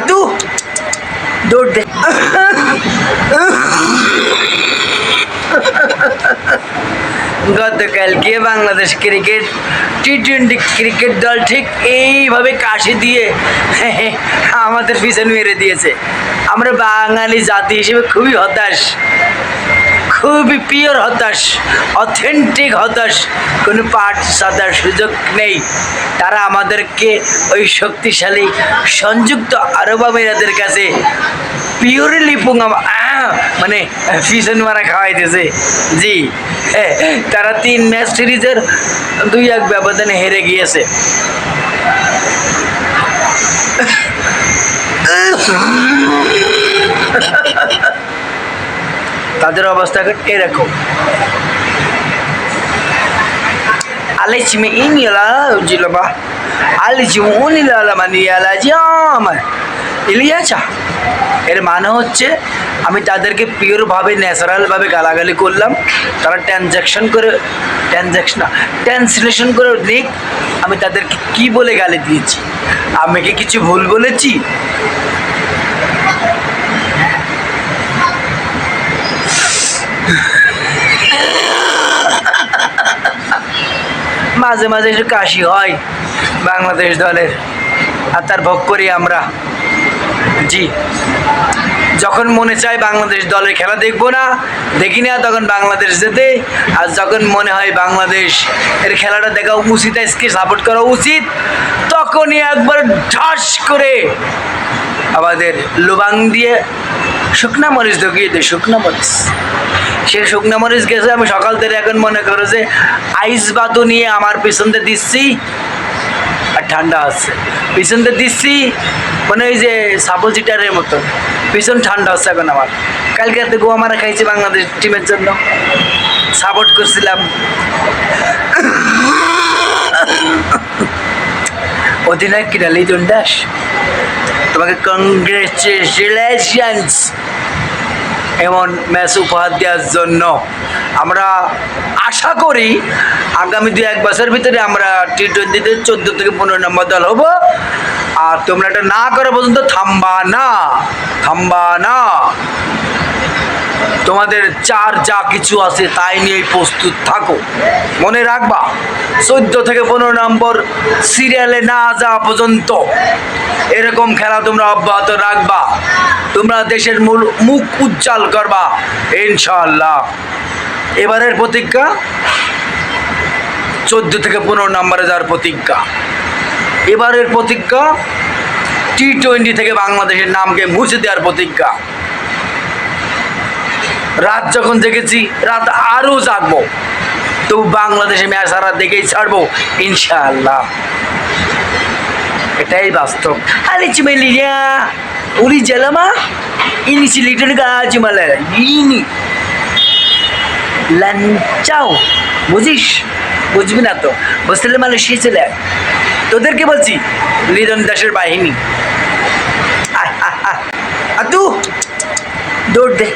আতু দৌড় দে। গতকালকে Bangladesh cricket T twenty cricket দল ঠিক এইভাবে কাশি দিয়ে আমাদের পিছনে মেরে দিয়েছে। আমরা বাঙালি জাতি হিসেবে খুবই হতাশ। খুবই পিওর হতাশ অথেন্টিক হতাশ। কোনো পাঠ সাদার সুযোগ নেই। তারা আমাদেরকে ওই শক্তিশালী, সংযুক্ত আরব আমিরাতের কাছে পিওরলি পুঙ্গা মানে ফিশন মারা খাওয়াইতেছে। জি তারা তিন ম্যাচ সিরিজের দুই এক ব্যবধানে হেরে গিয়েছে। তাদের অবস্থা এখন এরকম। Aleci-mi inilah jilbah. Aleci-mi unilah maniyalah জামার ইলিয়াচা, এর মানে হচ্ছে আমি তাদেরকে পিওরভাবে ন্যাচারালভাবে গালাগালি করলাম। তারা ট্রানজ্যাকশন করে ট্রানজ্যাকশন ট্রান্সলেশন করে নিক, আমি তাদেরকে কি বলে গালি দিয়েছি? আমি কি কিছু ভুল বলেছি? মাঝে মাঝে একটু কাশি হয় বাংলাদেশ দলের। আর তার ভোগ করি আমরা। জি। যখন মনে চায় বাংলাদেশ দলের খেলা দেখব না, দেখি না, তখন বাংলাদেশ যেতে। আর যখন মনে হয় বাংলাদেশ এর খেলাটা দেখা উচিত, আজকে সাপোর্ট করা উচিত, তখনই একবার ঠাস করে আমাদের লোবাং দিয়ে শুকনা মরিচ ঢুকিয়ে দেয় শুকনা মরিচ। সে শুকনা মরিচ গেছে, আমি সকাল থেকে এখন মনে করো যে আইস বাতু নিয়ে আমার পিছনতে দিচ্ছি, আর ঠান্ডা আছে। পিছনতে দিচ্ছি মানে ওই যে সাপোজ হিটারের মতো ভীষণ ঠান্ডা হচ্ছে এখন আমার। কালকে রাতে গোয়া মারা খাইছি বাংলাদেশ টিমের জন্য। সাপোর্ট করছিলাম। অধিনায়ক কিনা লিটন দাস। তোমাকে কংগ্রেচুলেশনস এমন ম্যাচ উপহার দেওয়ার জন্য আমরা আশা করি আগামী দু এক বছরের ভিতরে আমরা টি টোয়েন্টিতে চোদ্দ থেকে পনেরো নম্বর দল হব। আর তোমরা এটা না করা পর্যন্ত থামবা না থামবা না। তোমাদের চার যা কিছু আছে তাই নিয়ে প্রস্তুত থাকো। মনে রাখবা, চোদ্দ থেকে পনেরো নম্বর সিরিয়ালে না যাওয়া পর্যন্ত এরকম খেলা তোমরা অব্যাহত রাখবা। তোমরা দেশের মূল মুখ উজ্জ্বল করবা ইনশাল্লাহ এবারের প্রতিজ্ঞা, চোদ্দ থেকে পনেরো নম্বরে যাওয়ার প্রতিজ্ঞা। এবারের প্রতিজ্ঞা টি টোয়েন্টি থেকে বাংলাদেশের নামকে মুছে দেওয়ার প্রতিজ্ঞা। রাত যখন জেগেছি রাত আরও জাগবো। তবু বাংলাদেশে ম্যাচ হারার দেখেই ছাড়বো ইনশাআল্লাহ। এটাই বাস্তব। আরে চিমেলিয়া উলি জেলামা ইনি সিলিটন গাছ মালা ইনি। লাঞ্চাও বুঝিস? বুঝবি না তো? বুঝতে মানে সে ছেলে। তোদেরকে বলছি লিদন দাসের বাহিনী। আয়, আয়। আর তু দৌড় দে।